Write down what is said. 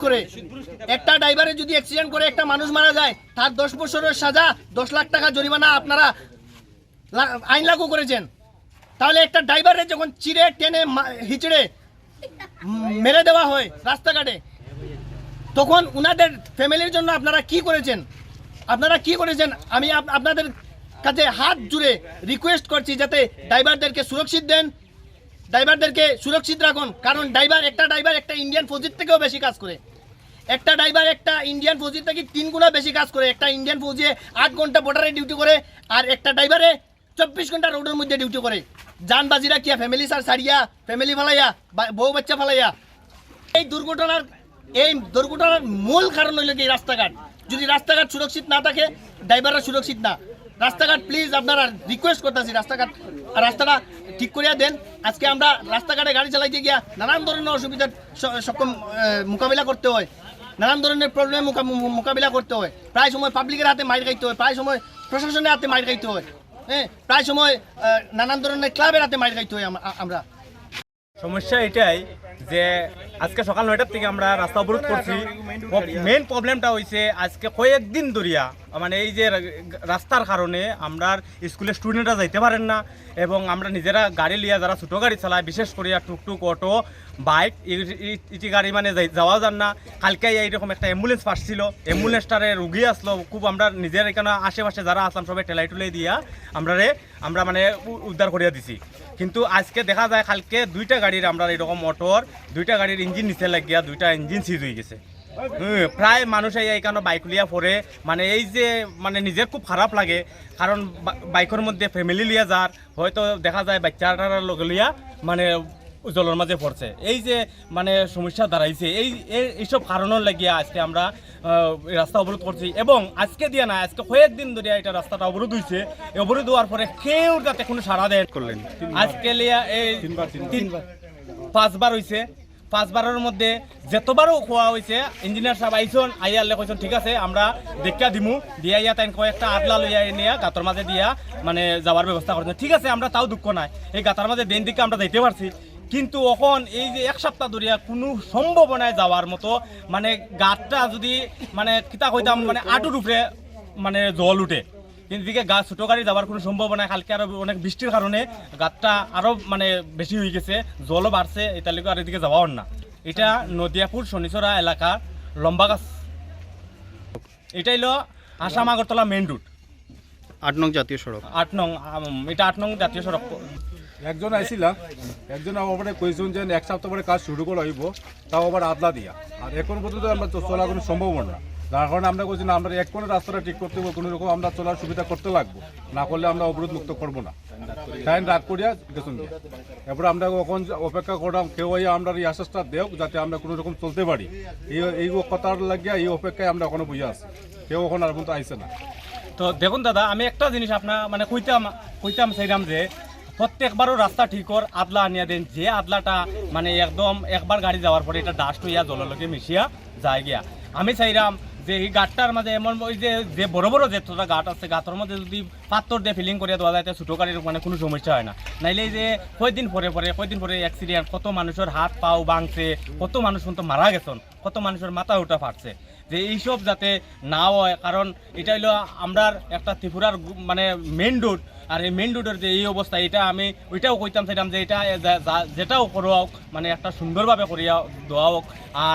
করে। একটা ড্রাইভারে যদি অ্যাক্সিডেন্ট করে একটা মানুষ মারা যায়, তার দশ বছরের সাজা, দশ লাখ টাকা জরিমানা আপনারা আইন লাগু করেছেন। তাহলে একটা ড্রাইভারে যখন চিড়ে, টেনে, মা- হিচড়ে মেরে দেওয়া হয় রাস্তাঘাটে, তখন উনাদের ফ্যামিলির জন্য আপনারা কি করেছেন? আপনারা কি করেছেন? আমি আপ- আপনাদের কাছে হাত জুড়ে রিকোয়েস্ট করছি যাতে ড্রাইভারদেরকে সুরক্ষিত দেন, ড্রাইভারদেরকে সুরক্ষিত রাখুন। কারণ ড্রাইভার, একটা ড্রাইভার একটা ইন্ডিয়ান ফৌজির থেকেও বেশি কাজ করে। একটা ড্রাইভার একটা ইন্ডিয়ান ফৌজির থেকে তিন গুণা বেশি কাজ করে। একটা ইন্ডিয়ান ফৌজি আট ঘণ্টা বর্ডারে ডিউটি করে আর একটা ড্রাইভারে চব্বিশ ঘণ্টা রোডের মধ্যে ডিউটি করে। যানবাজিরা কিয়া ফ্যামিলি সার সারিয়া ফ্যামিলি ফালাইয়া বউ বাচ্চা ফালাইয়া। এই দুর্ঘটনার এই দুর্ঘটনার মূল কারণ হইল কি রাস্তাঘাট? যদি রাস্তাঘাট সুরক্ষিত না থাকে ড্রাইভাররা সুরক্ষিত না। রাস্তাঘাট প্লিজ আপনারা রিকোয়েস্ট করতেছি রাস্তাঘাট, রাস্তাটা ঠিক করিয়া দেন। আজকে আমরা রাস্তাঘাটে গাড়ি চালাইতে গিয়া নানান ধরনের অসুবিধার সক্ষম মোকাবিলা করতে হয়। নানান ধরনের প্রবলেম মোকাবিলা করতে হয়। প্রায় সময় পাবলিকের হাতে মাইর খাইতে হয়, প্রায় সময় প্রশাসনের হাতে মাইর খাইতে হয়। হ্যাঁ প্রায় সময় নানান ধরনের ক্লাবের হাতে মাইর খাইতে হয় আম- আমরা। সমস্যা এটাই যে আজকে সকাল নয়টার থেকে আমরা রাস্তা অবরোধ করছি। মেইন প্রবলেমটা হয়েছে আজকে কয়েকদিন ধরিয়া মানে এই যে রাস্তার কারণে আমরা স্কুলের স্টুডেন্টরা যাইতে পারেন না এবং আমরা নিজেরা গাড়ি লিয়া যারা ছোটো গাড়ি চালায়, বিশেষ করিয়া টুকটুক অটো, বাইক ইটি গাড়ি মানে যাওয়া যান না। কালকে এইরকম একটা অ্যাম্বুলেন্স পাঠছিল অ্যাম্বুলেন্সটারে রুগী আসলো, খুব আমরা নিজের এখানে আশেপাশে যারা আসলাম সবাই টেলাই টুলাই দিয়া, আমরা আমরা মানে উদ্ধার করিয়া দিছি। কিন্তু আজকে দেখা যায় কালকে দুইটা গাড়ির আমরা এরকম মোটর দুইটা গাড়ির ইঞ্জিন নিচে লাগিয়া দুইটা ইঞ্জিন সিজ হয়ে গেছে। হুম, প্রায় মানুষ এই এইখানে বাইক লিয়া পরে মানে এই যে মানে নিজের খুব খারাপ লাগে। কারণ বাইকের মধ্যে ফ্যামিলি লিয়া যার। হয়তো দেখা যায় বাচ্চাটার লগে লিয়া মানে জলের মাঝে পড়ছে। এই যে মানে সমস্যা দাঁড়াইছে এই এই- এইসব কারণের লাগিয়া আজকে আমরা রাস্তা অবরোধ করছি এবং আজকে দিয়া না আজকে কয়েকদিন ধরে এটা রাস্তাটা অবরোধ হয়েছে অবরোধ হওয়ার পরে কেউ যাতে কোনো সাড়া দেয় করলেন। আজকে লিয়া এই পাঁচবার হয়েছে পাঁচবারের মধ্যে যতবারও খোয়া হয়েছে ইঞ্জিনিয়ার সাহেব আইসন আইয়ালে কইসন ঠিক আছে আমরা দেখা দিমু। দিয়া ইয়া তাই কয়েকটা আদলা লইয়া নিয়া গাতর মাঝে দিয়া মানে যাওয়ার ব্যবস্থা করছেন। ঠিক আছে আমরা তাও দুঃখ নাই। এই গাতার মাঝে দিন দিকে আমরা যাইতে পারছি। কিন্তু এখন এই যে এক সপ্তাহ ধরিয়া কোনো সম্ভাবনায় যাওয়ার মতো মানে গাতটা যদি মানে কিতা কইতাম মানে আটুর উপরে মানে জল উঠে। কিন্তু দিকে গাছ ছোটো গাড়ি যাওয়ার কোনো সম্ভাবনা কালকে আরও অনেক বৃষ্টির কারণে গাছটা আরও মানে বেশি হয়ে গেছে জলও বাড়ছে এটা লিগে আর এদিকে যাওয়াও না। এটা নদিয়াপুর শনিচরা এলাকার লম্বা গাছ। এটা হলো আসাম আগরতলা মেইন রুট আট নং জাতীয় সড়ক। আট নং এটা আট নং জাতীয় সড়ক। একজন আইছিলাম, একজন আমার কইছেন যে এক সপ্তাহ পরে কাজ শুরু করা হইব, তাও আবার আদলা দিয়া। আর এখন পর্যন্ত আমরা চলা কোনো সম্ভাবনা না। যার কারণে আমরা কইছি, না, আমরা এক কোণে রাস্তাটা ঠিক করতে হবে কোনো রকম আমরা চলার সুবিধা করতে লাগবো। না করলে আমরা অবরোধ মুক্ত করব না। টাইম রাগ করিয়া গেছুন দিয়া এরপরে আমরা কখন অপেক্ষা করলাম, কেউ আইয়া আমরা এই আশ্বাসটা দেও যাতে আমরা কোনো রকম চলতে পারি। এই এই কথার লাগিয়া এই অপেক্ষায় আমরা এখনও বুঝে আছি। কেউ এখন আর পর্যন্ত আইসে না। তো দেখুন দাদা, আমি একটা জিনিস আপনার মানে কইতাম কইতাম চাইলাম যে প্রত্যেকবারও রাস্তা ঠিক কর, আদলা আনিয়া দেন, যে আদলাটা মানে একদম একবার গাড়ি যাওয়ার পরে এটা ডাস্ট হইয়া জললকে মিশিয়া যায় গিয়া। আমি চাইলাম যে এই গাঁটটার মাঝে এমন ওই যে যে বড় বড় যে তোরা গাঁট আছে গাঁতের মধ্যে যদি পাত্তর দিয়ে ফিলিং করিয়া দেওয়া যায় ছোটো গাড়ির মানে কোনো সমস্যা হয় না। নাইলে যে কয়দিন পরে পরে, কয়দিন পরে অ্যাক্সিডেন্ট কত মানুষের হাত পাও ভাঙছে, কত মানুষ কিন্তু মারা গেছেন, কত মানুষের মাথা উঠা ফাটছে। যে এইসব যাতে না হয়, কারণ এটা হলো আমরা একটা ত্রিপুরার মানে মেন রোড আর এই মেন রোডের যে এই অবস্থা, এটা আমি ওইটাও কইতাম চাইতাম যে এটা যেটাও করো মানে একটা সুন্দরভাবে করিয়া দেওয়া হোক। আর